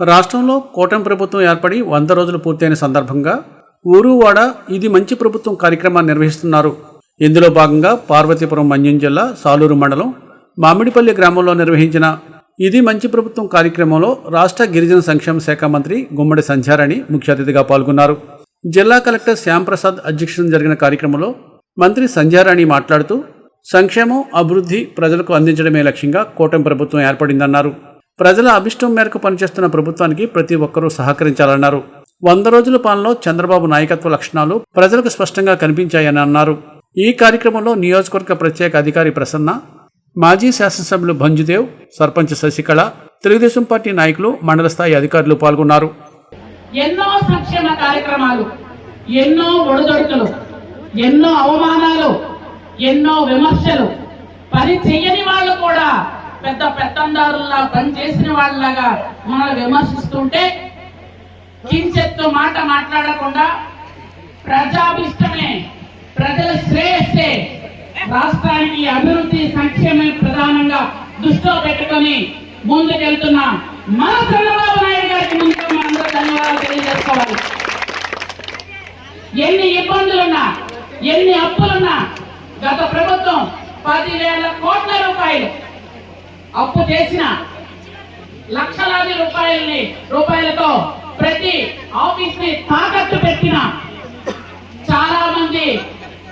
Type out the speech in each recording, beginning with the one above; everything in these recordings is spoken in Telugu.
రాష్ట్రంలో కూటమి ప్రభుత్వం ఏర్పడి వంద రోజులు పూర్తయిన సందర్భంగా ఊరువాడ ఇది మంచి ప్రభుత్వం కార్యక్రమాన్ని నిర్వహిస్తున్నారు. ఇందులో భాగంగా పార్వతీపురం మన్యం జిల్లా సాలూరు మండలం మామిడిపల్లి గ్రామంలో నిర్వహించిన ఇది మంచి ప్రభుత్వం కార్యక్రమంలో రాష్ట్ర గిరిజన సంక్షేమ శాఖ మంత్రి గుమ్మడి సంధ్యారాణి ముఖ్య అతిథిగా పాల్గొన్నారు. జిల్లా కలెక్టర్ శ్యాంప్రసాద్ అధ్యక్షతన జరిగిన కార్యక్రమంలో మంత్రి సంధ్యారాణి మాట్లాడుతూ సంక్షేమం అభివృద్ధి ప్రజలకు అందించడమే లక్ష్యంగా కూటమి ప్రభుత్వం ఏర్పడిందన్నారు. ప్రజల అభిష్టం మేరకు పనిచేస్తున్న ప్రభుత్వానికి ప్రతి ఒక్కరూ సహకరించాలన్నారు. వంద రోజుల పాలనలో చంద్రబాబు నాయకత్వ లక్షణాలు ప్రజలకు స్పష్టంగా కనిపించాయని అన్నారు. ఈ కార్యక్రమంలో నియోజకవర్గ ప్రత్యేక అధికారి ప్రసన్న మాజీ శాసనసభ్యులు భంజుదేవ్ సర్పంచ్ శశికళ తెలుగుదేశం పార్టీ నాయకులు మండల స్థాయి అధికారులు పాల్గొన్నారు. ఎన్నో సంక్షేమ కార్యక్రమాలు ఎన్నో ఒడిదొడుకులు ఎన్నో అవమానాలు ఎన్నో విమర్శలు పని చెయ్యని వాళ్ళు కూడా పెద్ద పెత్తందారుల్లా పని చేసిన వాళ్ళలాగా మనల్ని విమర్శిస్తుంటే కించెత్తు మాట మాట్లాడకుండా ప్రజాభిష్టమే ప్రజల శ్రేయస్సే రాష్ట్రానికి అభివృద్ధి సంక్షేమం ప్రధానంగా దృష్టిలో పెట్టుకొని ముందుకెళ్తున్న మన చంద్రబాబు నాయుడు గారికి ముందు మనందరూ ధన్యవాదాలు తెలియజేసుకోవాలి. ఎన్ని ఇబ్బందులున్నా ఎన్ని అప్పులున్నా గత ప్రభుత్వం పదివేల కోట్ల రూపాయలు అప్పు చేసిన లక్షలాది రూపాయల్ని రూపాయలతో ప్రతి ఆఫీస్ని తాకట్టు పెట్టిన చాలా మంది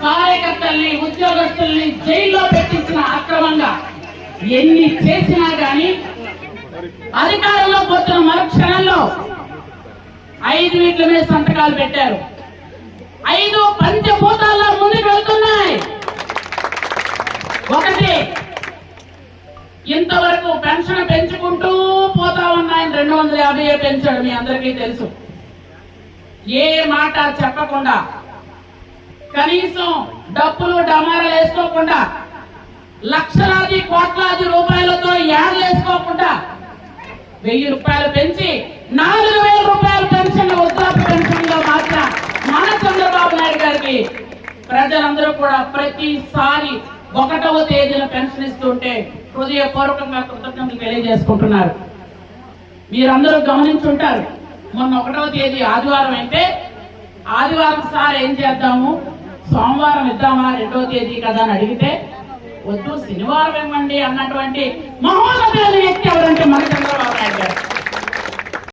కార్యకర్తల్ని ఉద్యోగస్తుల్ని జైల్లో పెట్టించిన అక్రమంగా ఎన్ని చేసినా గాని అధికారంలో పోతున్న మరుక్షణంలో ఐదు వీట్ల మీద సంతకాలు పెట్టారు. ఐదు పంచభూతాల్లో పెన్షన్ పెంచుకుంటూ పోతా ఉన్నాయని రెండు వందల యాభై పెంచాడు మీ అందరికీ తెలుసు. ఏ మాట చెప్పకుండా కనీసం డబ్బులు డమారాలు వేసుకోకుండా లక్షలాది కోట్లాది రూపాయలతో యాడ్లు వేసుకోకుండా వెయ్యి రూపాయలు పెంచి నాలుగు వేల రూపాయల పెన్షన్ వృద్ధాప్య పెన్షన్గా మార్చిన మన చంద్రబాబు నాయుడు గారికి ప్రజలందరూ కూడా ప్రతిసారి ఒకటవ తేదీన పెన్షన్ ఇస్తుంటే హృదయపూర్వకంగా కృతజ్ఞతలు తెలియజేసుకుంటున్నారు. మీరందరూ గమనించుంటారు మొన్న ఒకటవ తేదీ ఆదివారం అయితే ఆదివారం సార్ ఏం చేద్దాము? సోమవారం ఇద్దామా? రెండవ తేదీ కదా అని అడిగితే వద్దు శనివారం ఇవ్వండి అన్నటువంటి మహోన్నతమైన వ్యక్తి ఎవరంటే మన చంద్రబాబు నాయుడు గారు.